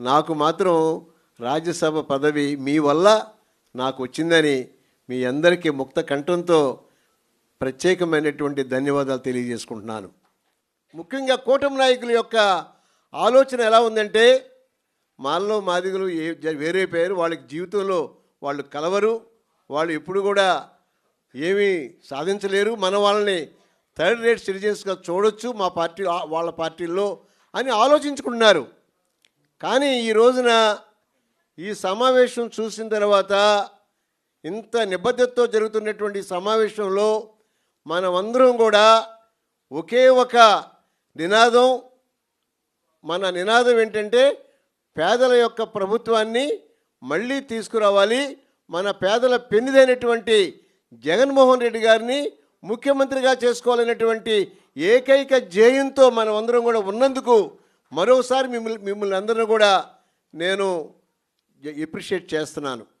నాకు మాత్రం రాజ్యసభ పదవి మీ వల్ల నాకు వచ్చిందని మీ అందరికీ ముక్త కంఠంతో ప్రత్యేకమైనటువంటి ధన్యవాదాలు తెలియజేసుకుంటున్నాను. ముఖ్యంగా కూటమి నాయకుల యొక్క ఆలోచన ఎలా ఉందంటే మాల్లో మాదిగలు ఏ వేరే పేరు వాళ్ళకి జీవితంలో వాళ్ళు కలవరు వాళ్ళు ఎప్పుడు కూడా ఏమీ సాధించలేరు మన వాళ్ళని థర్డ్ రేట్ సిటిజన్స్గా చూడొచ్చు మా పార్టీ వాళ్ళ పార్టీల్లో అని ఆలోచించుకుంటున్నారు. కానీ ఈ రోజున ఈ సమావేశం చూసిన తర్వాత ఇంత నిబద్ధతతో జరుగుతున్నటువంటి సమావేశంలో మనమందరం కూడా ఒకే ఒక నినాదం మన నినాదం ఏంటంటే పేదల యొక్క ప్రభుత్వాన్ని మళ్ళీ తీసుకురావాలి. మన పేదల పెన్నిదైనటువంటి జగన్మోహన్ రెడ్డి గారిని ముఖ్యమంత్రిగా చేసుకోవాలనేటువంటి ఏకైక జయంతో మనం అందరం కూడా ఉన్నందుకు మరోసారి మిమ్మల్ని మిమ్మల్ని అందరిని కూడా నేను ఎప్రిషియేట్ చేస్తున్నాను.